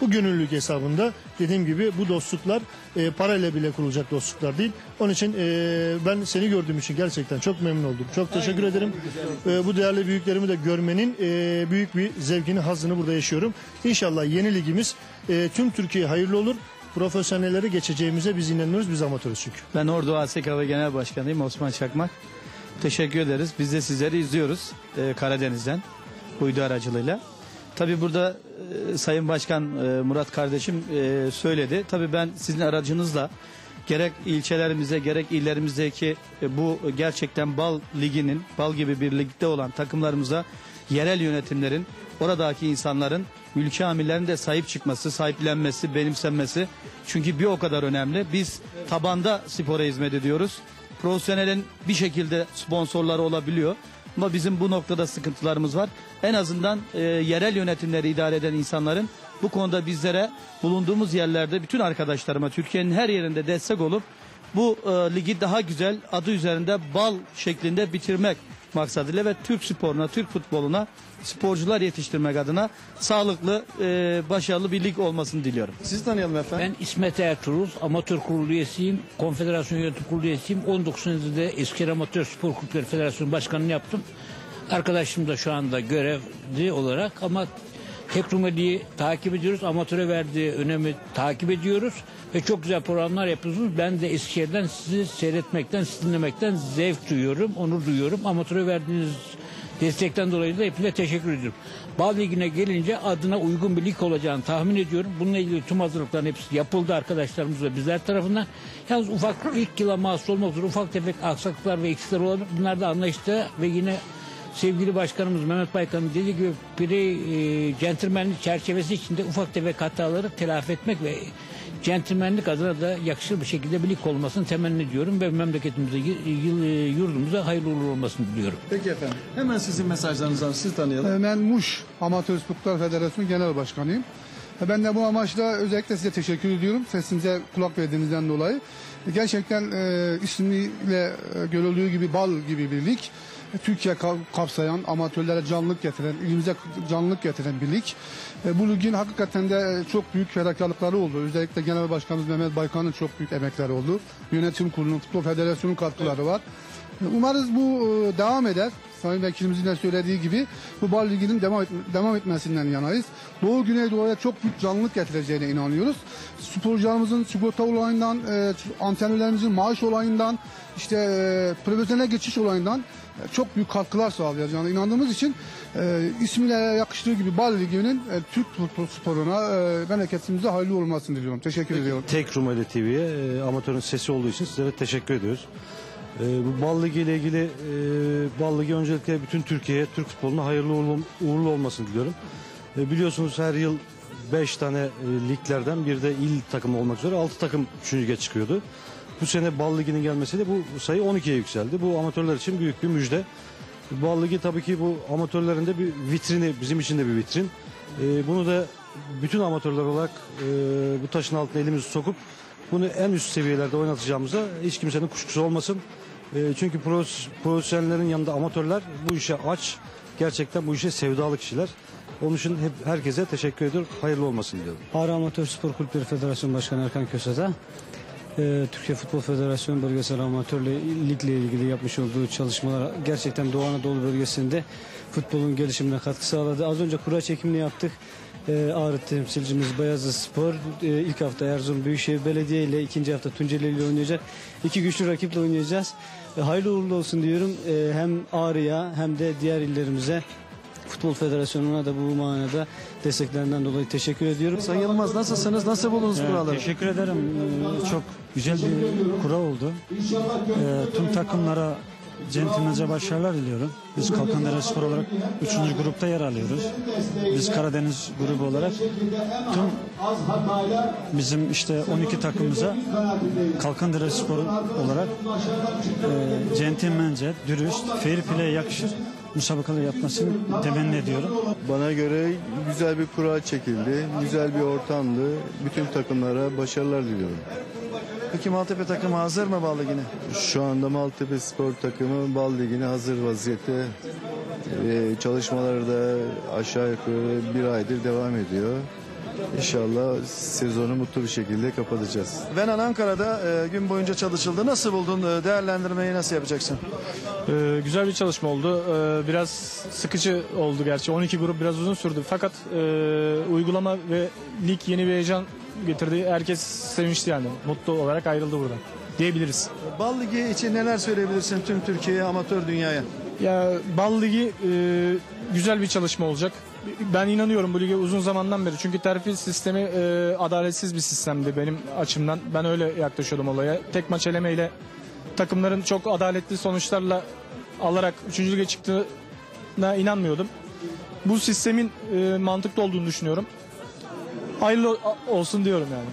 Bu gönüllülük hesabında dediğim gibi bu dostluklar e, parayla bile kurulacak dostluklar değil. Onun için e, ben seni gördüğüm için gerçekten çok memnun oldum. Çok teşekkür ederim. E, bu değerli büyüklerimi de görmenin e, büyük bir zevkini, hazzını burada yaşıyorum. İnşallah yeni ligimiz e, tüm Türkiye hayırlı olur. Profesyonellere geçeceğimize biz inanıyoruz. Biz amatörüz çünkü. Ben Ordu ASKV Genel Başkanıyım Osman Çakmak. Teşekkür ederiz. Biz de sizleri izliyoruz e, Karadeniz'den uydu aracılığıyla. Tabii burada e, Sayın Başkan e, Murat kardeşim e, söyledi. Tabii ben sizin aracınızla gerek ilçelerimize gerek illerimizdeki e, bu gerçekten bal liginin bal gibi bir ligde olan takımlarımıza yerel yönetimlerin oradaki insanların ülke amirlerin de sahip çıkması, sahiplenmesi, benimsenmesi çünkü bir o kadar önemli. Biz tabanda spora hizmet ediyoruz. Profesyonelin bir şekilde sponsorları olabiliyor. Ama bizim bu noktada sıkıntılarımız var. En azından e, yerel yönetimleri idare eden insanların bu konuda bizlere bulunduğumuz yerlerde bütün arkadaşlarıma Türkiye'nin her yerinde destek olup bu e, ligi daha güzel adı üzerinde bal şeklinde bitirmek maksadıyla ve Türk sporuna, Türk futboluna sporcular yetiştirmek adına sağlıklı, e, başarılı bir lig olmasını diliyorum. Sizi tanıyalım efendim. Ben İsmet Ertuğrul, amatör kurulu üyesiyim. Konfederasyon yönetim kurulu üyesiyim. 19 senedir de Eski Amatör Spor Kulüpleri Federasyonu Başkanı'nı yaptım. Arkadaşım da şu anda görevli olarak ama Tekrumeli'yi takip ediyoruz. Amatöre verdiği önemi takip ediyoruz. Ve çok güzel programlar yapıyorsunuz. Ben de Eskişehir'den sizi seyretmekten, sizi dinlemekten zevk duyuyorum, onur duyuyorum. Amatöre verdiğiniz destekten dolayı da hepinize teşekkür ediyorum. Bal Ligi'ne gelince adına uygun bir lig olacağını tahmin ediyorum. Bununla ilgili tüm hazırlıkların hepsi yapıldı arkadaşlarımız ve bizler tarafından. Yalnız ufak ilk yıla mahsus olmak üzere ufak tefek aksaklıklar ve eksikler olabilir. Bunlar da anlayışta ve yine sevgili başkanımız Mehmet Baykan'ın dediği gibi birey e, centilmenlik çerçevesi içinde ufak tefek hataları telafi etmek ve centilmenlik adına da yakışır bir şekilde bir lig olmasını temenni ediyorum ve memleketimize, y- y- yurdumuza hayırlı uğurlu olmasını diliyorum. Peki efendim. Hemen sizin mesajlarınızı alalım. Sizi tanıyalım. Ben Muş Amatör Sporlar Federasyonu Genel Başkanıyım. Ben de bu amaçla özellikle size teşekkür ediyorum. Sesimize kulak verdiğinizden dolayı. Gerçekten e, ismiyle e, görüldüğü gibi bal gibi bir lig. Türkiye ka- kapsayan, amatörlere canlılık getiren, ilimize canlılık getiren bir lig. E, bu ligin hakikaten de e, çok büyük fedakarlıkları oldu. Özellikle Genel Başkanımız Mehmet Baykan'ın çok büyük emekleri oldu. Yönetim kurulunun, Futbol Federasyonu'nun katkıları var. Umarız bu e, devam eder. Sayın Vekilimizin de söylediği gibi bu bal liginin devam, etme- devam etmesinden yanayız. Doğu Güneydoğu'ya çok büyük canlılık getireceğine inanıyoruz. Sporcularımızın sigorta olayından, e, antrenörlerimizin maaş olayından, işte e, profesyonel geçiş olayından e, çok büyük katkılar sağlayacağına inandığımız için e, ismiyle yakıştığı gibi bal liginin e, Türk sporuna e, memleketimize hayırlı olmasını diliyorum. Teşekkür ediyorum. Tek Rumeli TV'ye e, amatörün sesi olduğu için sizlere teşekkür ediyoruz. E, bu Bal ile ilgili e, Bal öncelikle bütün Türkiye'ye, Türk futboluna hayırlı uğurlu, uğurlu olmasını diliyorum. E, biliyorsunuz her yıl 5 tane e, liglerden bir de il takımı olmak üzere 6 takım 3. lige çıkıyordu. Bu sene Bal Ligi'nin gelmesiyle bu sayı 12'ye yükseldi. Bu amatörler için büyük bir müjde. Bal tabii ki bu amatörlerin de bir vitrini, bizim için de bir vitrin. E, bunu da bütün amatörler olarak e, bu taşın altına elimizi sokup bunu en üst seviyelerde oynatacağımıza hiç kimsenin kuşkusu olmasın. E, çünkü profesyonellerin yanında amatörler bu işe aç, gerçekten bu işe sevdalı kişiler. Onun için hep herkese teşekkür ediyorum. Hayırlı olmasın diyorum. Ağrı Amatör Spor Kulüpleri Federasyonu Başkanı Erkan Köse'de e, Türkiye Futbol Federasyonu Bölgesel Amatör Ligle ilgili yapmış olduğu çalışmalar gerçekten Doğu Anadolu bölgesinde futbolun gelişimine katkı sağladı. Az önce kura çekimini yaptık. E, Ağrı temsilcimiz Beyazıt Spor e, ilk hafta Erzurum Büyükşehir Belediye ile ikinci hafta Tunceli ile oynayacak. İki güçlü rakiple oynayacağız. E, hayırlı uğurlu olsun diyorum. E, hem Ağrı'ya hem de diğer illerimize Futbol Federasyonu'na da bu manada desteklerinden dolayı teşekkür ediyorum. Sayın Yılmaz nasılsınız? Nasıl buldunuz buraları? Teşekkür ederim. Ee, Çok güzel bir kura oldu. Ee, Tüm takımlara centilmence başarılar diliyorum. Biz Kalkandere Spor olarak 3. grupta yer alıyoruz. Biz Karadeniz grubu olarak tüm bizim işte 12 takımımıza Kalkandere Spor olarak e, centilmence, dürüst, fair play yakışır müsabakalar yapmasını temenni ediyorum. Bana göre güzel bir kura çekildi. Güzel bir ortamdı. Bütün takımlara başarılar diliyorum. Peki Maltepe takımı hazır mı Bal Ligi'ne? Şu anda Maltepe Spor takımı Bal Ligi'ne hazır vaziyette. Ee, çalışmaları da aşağı yukarı bir aydır devam ediyor. İnşallah sezonu mutlu bir şekilde kapatacağız. Venan Ankara'da e, gün boyunca çalışıldı. Nasıl buldun? E, değerlendirmeyi nasıl yapacaksın? Ee, güzel bir çalışma oldu. Ee, biraz sıkıcı oldu gerçi. 12 grup biraz uzun sürdü. Fakat e, uygulama ve lig yeni bir heyecan getirdi. Herkes sevinçli yani. Mutlu olarak ayrıldı buradan. Diyebiliriz. Bal Ligi için neler söyleyebilirsin tüm Türkiye'ye, amatör dünyaya? Ya Bal Ligi e, güzel bir çalışma olacak. Ben inanıyorum bu lige uzun zamandan beri. Çünkü terfi sistemi e, adaletsiz bir sistemdi benim açımdan. Ben öyle yaklaşıyordum olaya. Tek maç elemeyle takımların çok adaletli sonuçlarla alarak 3. lige çıktığına inanmıyordum. Bu sistemin e, mantıklı olduğunu düşünüyorum. Hayırlı olsun diyorum yani.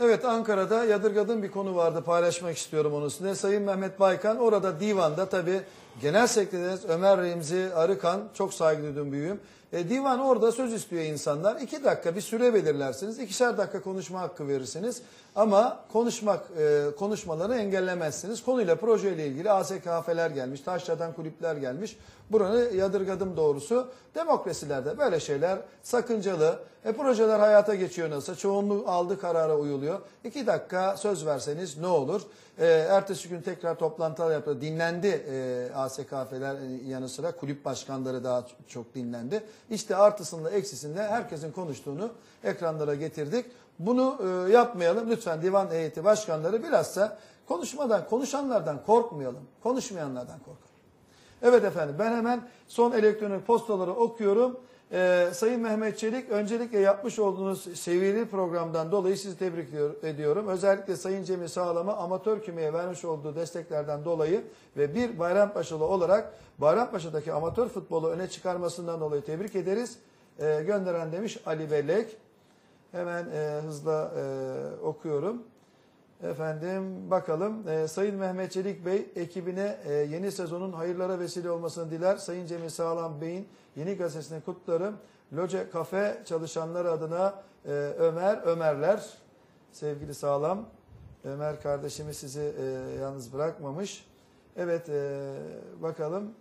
Evet Ankara'da yadırgadığım bir konu vardı paylaşmak istiyorum onun üstüne. Sayın Mehmet Baykan orada divanda tabi genel sekreterimiz Ömer Remzi Arıkan çok saygı duyduğum büyüğüm. E, divan orada söz istiyor insanlar. İki dakika bir süre belirlersiniz. ikişer dakika konuşma hakkı verirsiniz. Ama konuşmak e, konuşmaları engellemezsiniz. Konuyla projeyle ilgili ASKF'ler gelmiş, taşradan kulüpler gelmiş. Buranı yadırgadım doğrusu. Demokrasilerde böyle şeyler sakıncalı. E, projeler hayata geçiyor nasıl? Çoğunluğu aldı karara uyuluyor. İki dakika söz verseniz ne olur? E, ertesi gün tekrar toplantılar yapıldı. Dinlendi e, ASKF'ler yanı sıra kulüp başkanları daha çok dinlendi. İşte artısında eksisinde herkesin konuştuğunu ekranlara getirdik. Bunu e, yapmayalım. Lütfen divan heyeti başkanları bilhassa konuşmadan, konuşanlardan korkmayalım. Konuşmayanlardan korkalım. Evet efendim ben hemen son elektronik postaları okuyorum. Ee, Sayın Mehmet Çelik öncelikle yapmış olduğunuz seviyeli programdan dolayı sizi tebrik ediyor- ediyorum. Özellikle Sayın Cemil Sağlam'a amatör kümeye vermiş olduğu desteklerden dolayı ve bir Bayrampaşalı olarak Bayrampaşa'daki amatör futbolu öne çıkarmasından dolayı tebrik ederiz. Ee, gönderen demiş Ali Bellek. Hemen e, hızla e, okuyorum. Efendim bakalım Ee, Sayın Mehmet Çelik Bey ekibine e, yeni sezonun hayırlara vesile olmasını diler. Sayın Cemil Sağlam Bey'in yeni gazetesini kutlarım. Loce Kafe çalışanları adına e, Ömer Ömerler sevgili Sağlam Ömer kardeşimiz sizi e, yalnız bırakmamış. Evet e, bakalım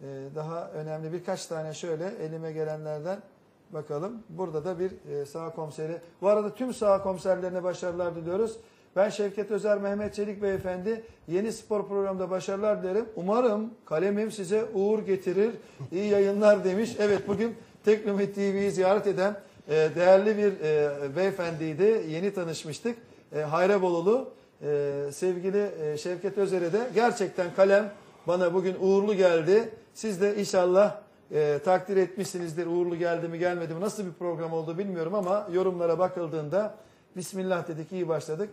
e, daha önemli birkaç tane şöyle elime gelenlerden bakalım. Burada da bir e, sağ komiseri. Bu arada tüm sağ komiserlerine başarılar diliyoruz. Ben Şevket Özer Mehmet Çelik Beyefendi yeni spor programda başarılar dilerim. Umarım kalemim size uğur getirir. İyi yayınlar demiş. Evet bugün Teknomet TV'yi ziyaret eden e, değerli bir e, beyefendiydi. Yeni tanışmıştık. E, Hayrabolulu e, sevgili e, Şevket Özer'e de gerçekten kalem bana bugün uğurlu geldi. Siz de inşallah e, takdir etmişsinizdir. Uğurlu geldi mi gelmedi mi nasıl bir program oldu bilmiyorum ama yorumlara bakıldığında Bismillah dedik iyi başladık.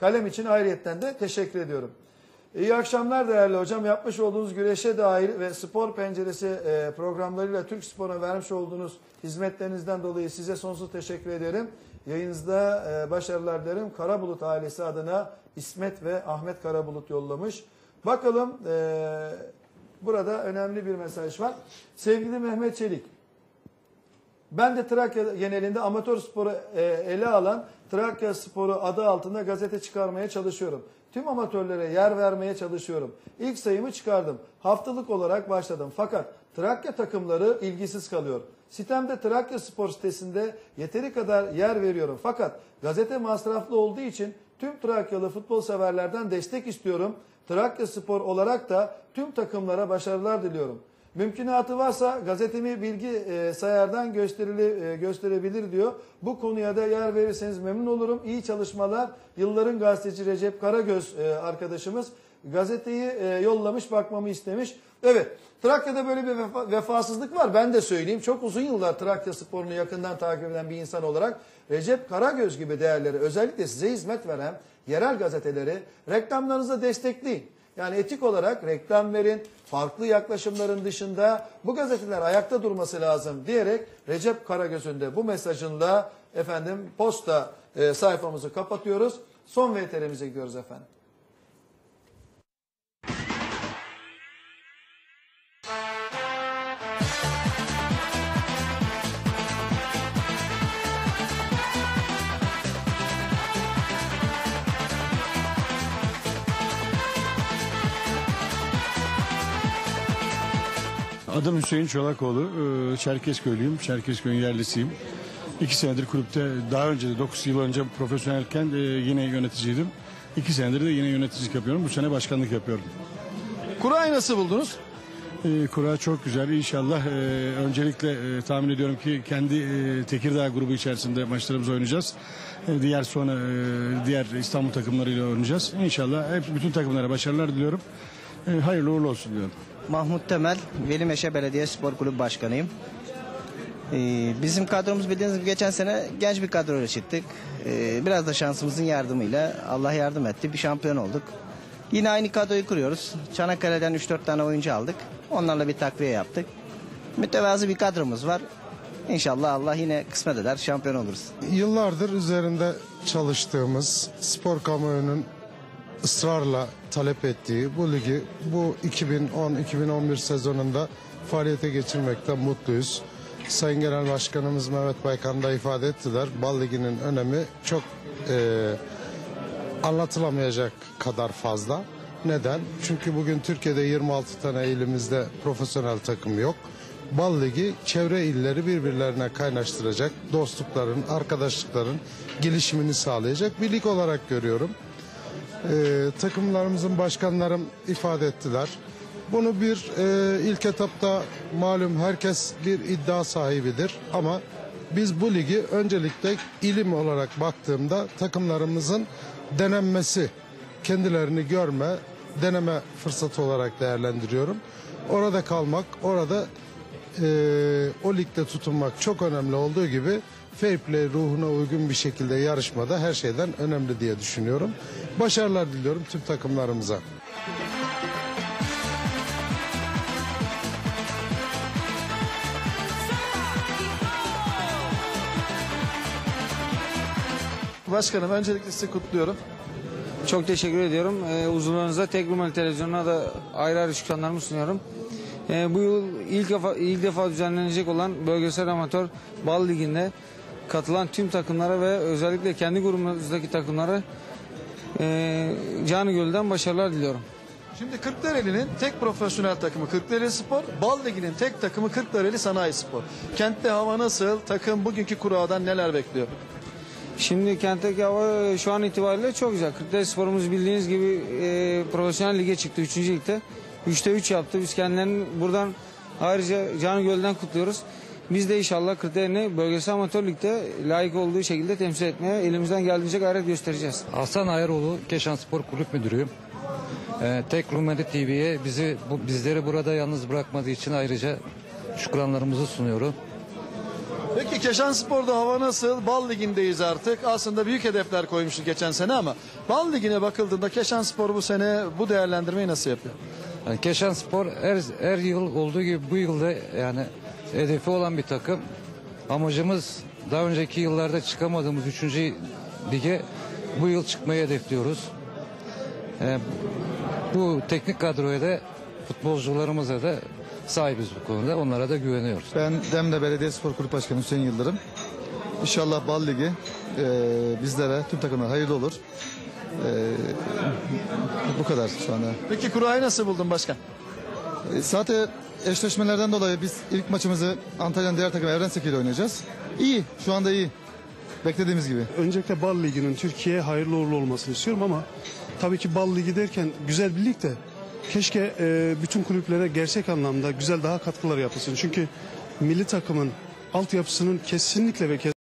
Kalem için ayrıyetten de teşekkür ediyorum. İyi akşamlar değerli hocam. Yapmış olduğunuz güreşe dair ve spor penceresi e, programlarıyla Türk Spor'a vermiş olduğunuz hizmetlerinizden dolayı size sonsuz teşekkür ederim. Yayınızda e, başarılar dilerim. Karabulut ailesi adına İsmet ve Ahmet Karabulut yollamış. Bakalım e, burada önemli bir mesaj var. Sevgili Mehmet Çelik, ben de Trakya genelinde amatör sporu ele alan Trakya Sporu adı altında gazete çıkarmaya çalışıyorum. Tüm amatörlere yer vermeye çalışıyorum. İlk sayımı çıkardım. Haftalık olarak başladım. Fakat Trakya takımları ilgisiz kalıyor. Sitemde Trakya Spor sitesinde yeteri kadar yer veriyorum. Fakat gazete masraflı olduğu için tüm Trakyalı futbol severlerden destek istiyorum. Trakya Spor olarak da tüm takımlara başarılar diliyorum. Mümkünatı varsa gazetemi bilgi e, sayardan gösterili, e, gösterebilir diyor. Bu konuya da yer verirseniz memnun olurum. İyi çalışmalar. Yılların gazeteci Recep Karagöz e, arkadaşımız gazeteyi e, yollamış bakmamı istemiş. Evet Trakya'da böyle bir vefa- vefasızlık var. Ben de söyleyeyim. Çok uzun yıllar Trakya sporunu yakından takip eden bir insan olarak Recep Karagöz gibi değerleri özellikle size hizmet veren yerel gazeteleri reklamlarınıza destekleyin. Yani etik olarak reklam verin, farklı yaklaşımların dışında bu gazeteler ayakta durması lazım diyerek Recep Karagöz'ün de bu mesajınla efendim posta e, sayfamızı kapatıyoruz. Son VTR'mize gidiyoruz efendim. Adım Hüseyin Çolakoğlu. Ee, Çerkezköylüyüm. Çerkezköy'ün yerlisiyim. İki senedir kulüpte daha önce de 9 yıl önce profesyonelken e, yine yöneticiydim. İki senedir de yine yöneticilik yapıyorum. Bu sene başkanlık yapıyorum. Kurayı nasıl buldunuz? E, kura çok güzel. İnşallah e, öncelikle e, tahmin ediyorum ki kendi e, Tekirdağ grubu içerisinde maçlarımızı oynayacağız. E, diğer sonra e, diğer İstanbul takımlarıyla oynayacağız. İnşallah hep bütün takımlara başarılar diliyorum. E, hayırlı uğurlu olsun diyorum. Mahmut Temel, Velimeşe Belediye Spor Kulübü Başkanıyım. Ee, bizim kadromuz bildiğiniz gibi geçen sene genç bir kadroyla çıktık. Ee, biraz da şansımızın yardımıyla Allah yardım etti. Bir şampiyon olduk. Yine aynı kadroyu kuruyoruz. Çanakkale'den 3-4 tane oyuncu aldık. Onlarla bir takviye yaptık. Mütevazı bir kadromuz var. İnşallah Allah yine kısmet eder şampiyon oluruz. Yıllardır üzerinde çalıştığımız spor kamuoyunun ısrarla talep ettiği bu ligi bu 2010-2011 sezonunda faaliyete geçirmekten mutluyuz. Sayın Genel Başkanımız Mehmet Baykan da ifade ettiler. Bal Ligi'nin önemi çok eee, anlatılamayacak kadar fazla. Neden? Çünkü bugün Türkiye'de 26 tane ilimizde profesyonel takım yok. Bal Ligi çevre illeri birbirlerine kaynaştıracak, dostlukların, arkadaşlıkların gelişimini sağlayacak bir lig olarak görüyorum. Ee, takımlarımızın başkanlarım ifade ettiler. Bunu bir e, ilk etapta malum herkes bir iddia sahibidir ama biz bu ligi öncelikle ilim olarak baktığımda takımlarımızın denenmesi, kendilerini görme, deneme fırsatı olarak değerlendiriyorum. Orada kalmak, orada e, o ligde tutunmak çok önemli olduğu gibi fair play ruhuna uygun bir şekilde yarışmada her şeyden önemli diye düşünüyorum. Başarılar diliyorum tüm takımlarımıza. Başkanım öncelikle sizi kutluyorum. Çok teşekkür ediyorum. Ee, uzunlarınıza tek numaralı televizyonuna da ayrı ayrı şükranlarımı sunuyorum. Ee, bu yıl ilk defa, ilk defa düzenlenecek olan Bölgesel Amatör Bal Ligi'nde katılan tüm takımlara ve özellikle kendi grubumuzdaki takımlara e, Canı Göl'den başarılar diliyorum. Şimdi Kırklareli'nin tek profesyonel takımı Kırklareli Spor, Bal Ligi'nin tek takımı Kırklareli Sanayi Spor. Kentte hava nasıl? Takım bugünkü kuradan neler bekliyor? Şimdi kentteki hava şu an itibariyle çok güzel. Kırklareli Spor'umuz bildiğiniz gibi e, profesyonel lige çıktı 3. ligde. 3'te 3 yaptı. Biz kendilerini buradan ayrıca Canı Göl'den kutluyoruz. Biz de inşallah Kırklareli'ni bölgesel amatör ligde layık olduğu şekilde temsil etmeye elimizden geldiğince gayret göstereceğiz. Hasan Ayroğlu, Keşan Spor Kulüp Müdürüyüm. Ee, Tek Rumeli TV'ye bizi bu, bizleri burada yalnız bırakmadığı için ayrıca şükranlarımızı sunuyorum. Peki Keşan Spor'da hava nasıl? Bal Ligi'ndeyiz artık. Aslında büyük hedefler koymuştuk geçen sene ama Bal Ligi'ne bakıldığında Keşan Spor bu sene bu değerlendirmeyi nasıl yapıyor? Yani Keşan Spor her, her yıl olduğu gibi bu yılda yani hedefi olan bir takım. Amacımız daha önceki yıllarda çıkamadığımız 3. lige bu yıl çıkmayı hedefliyoruz. Ee, bu teknik kadroya da futbolcularımıza da sahibiz bu konuda. Onlara da güveniyoruz. Ben Demre Belediye Spor Kulüp Başkanı Hüseyin Yıldırım. İnşallah Bal Ligi e, bizlere, tüm takımlara hayırlı olur. E, bu kadar şu anda. Peki kurayı nasıl buldun başkan? E, zaten eşleşmelerden dolayı biz ilk maçımızı Antalya'nın diğer takımı Evrensek ile oynayacağız. İyi, şu anda iyi. Beklediğimiz gibi. Öncelikle Bal Ligi'nin Türkiye'ye hayırlı uğurlu olmasını istiyorum ama tabii ki Bal Ligi derken güzel bir lig de keşke e, bütün kulüplere gerçek anlamda güzel daha katkılar yapılsın. Çünkü milli takımın altyapısının kesinlikle ve kesinlikle